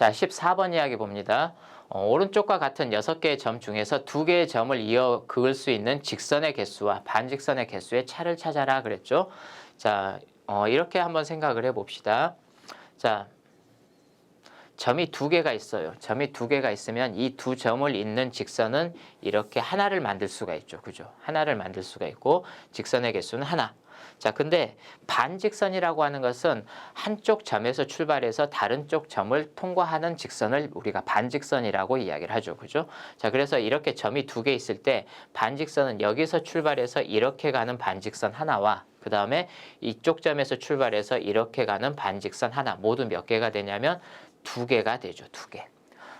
자, 14번 이야기 봅니다. 어, 오른쪽과 같은 6개의 점 중에서 2개의 점을 이어 그을 수 있는 직선의 개수와 반직선의 개수의 차를 찾아라 그랬죠. 자, 어, 이렇게 한번 생각을 해봅시다. 자, 점이 두 개가 있어요. 점이 두 개가 있으면 이 두 점을 잇는 직선은 이렇게 하나를 만들 수가 있죠. 그죠? 하나를 만들 수가 있고 직선의 개수는 하나. 자, 근데 반직선이라고 하는 것은 한쪽 점에서 출발해서 다른 쪽 점을 통과하는 직선을 우리가 반직선이라고 이야기를 하죠. 그죠? 자, 그래서 이렇게 점이 두 개 있을 때 반직선은 여기서 출발해서 이렇게 가는 반직선 하나와 그 다음에 이쪽 점에서 출발해서 이렇게 가는 반직선 하나 모두 몇 개가 되냐면 두 개가 되죠. 두 개.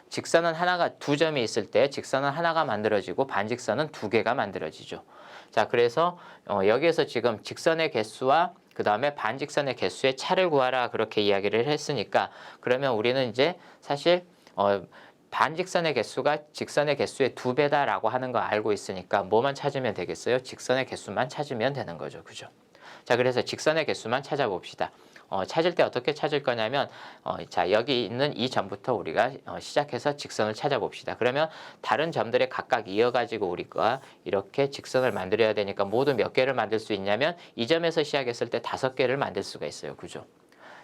직선은 하나가 두 점이 있을 때 직선은 하나가 만들어지고 반직선은 두 개가 만들어지죠. 자, 그래서 어, 여기에서 지금 직선의 개수와 그 다음에 반직선의 개수의 차를 구하라 그렇게 이야기를 했으니까 그러면 우리는 이제 사실 어, 반직선의 개수가 직선의 개수의 두 배다라고 하는 거 알고 있으니까 뭐만 찾으면 되겠어요? 직선의 개수만 찾으면 되는 거죠. 그죠? 자, 그래서 직선의 개수만 찾아봅시다. 어, 찾을 때 어떻게 찾을 거냐면 어, 자 여기 있는 이 점부터 우리가 어, 시작해서 직선을 찾아봅시다. 그러면 다른 점들에 각각 이어가지고 우리가 이렇게 직선을 만들어야 되니까 모두 몇 개를 만들 수 있냐면 이 점에서 시작했을 때 다섯 개를 만들 수가 있어요. 그죠?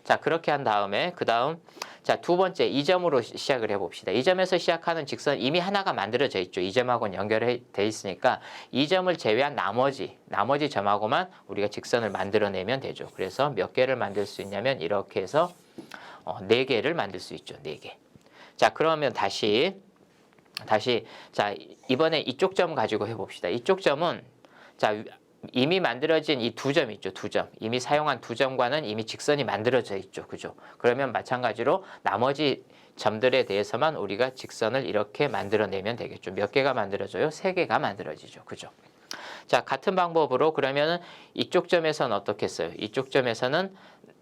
자 그렇게 한 다음에 그 다음 자 두 번째 이 점으로 시- 시작을 해봅시다. 이 점에서 시작하는 직선 이미 하나가 만들어져 있죠. 이 점하고는 연결돼 있으니까 이 점을 제외한 나머지 나머지 점하고만 우리가 직선을 만들어내면 되죠. 그래서 몇 개를 만들 수 있냐면 이렇게 해서 어, 네 개를 만들 수 있죠. 네 개. 자 그러면 다시 다시 자 이번에 이쪽 점 가지고 해봅시다. 이쪽 점은 자 이미 만들어진 이 두 점 있죠. 두 점. 이미 사용한 두 점과는 이미 직선이 만들어져 있죠. 그죠? 그러면 마찬가지로 나머지 점들에 대해서만 우리가 직선을 이렇게 만들어내면 되겠죠. 몇 개가 만들어져요? 세 개가 만들어지죠. 그죠? 자, 같은 방법으로 그러면은 이쪽 점에서는 어떻게 써요? 이쪽 점에서는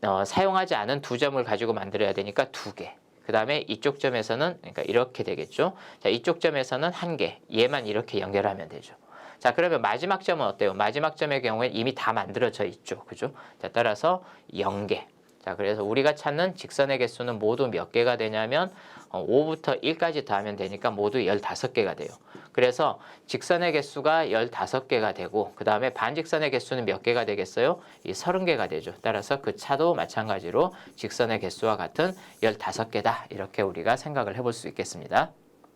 어, 사용하지 않은 두 점을 가지고 만들어야 되니까 두 개. 그 다음에 이쪽 점에서는 그러니까 이렇게 되겠죠. 자, 이쪽 점에서는 한 개. 얘만 이렇게 연결하면 되죠. 자, 그러면 마지막 점은 어때요? 마지막 점의 경우엔 이미 다 만들어져 있죠. 그죠? 자, 따라서 0개. 자, 그래서 우리가 찾는 직선의 개수는 모두 몇 개가 되냐면 어, 5부터 1까지 더하면 되니까 모두 15개가 돼요. 그래서 직선의 개수가 15개가 되고 그 다음에 반직선의 개수는 몇 개가 되겠어요? 이 30개가 되죠. 따라서 그 차도 마찬가지로 직선의 개수와 같은 15개다. 이렇게 우리가 생각을 해볼 수 있겠습니다.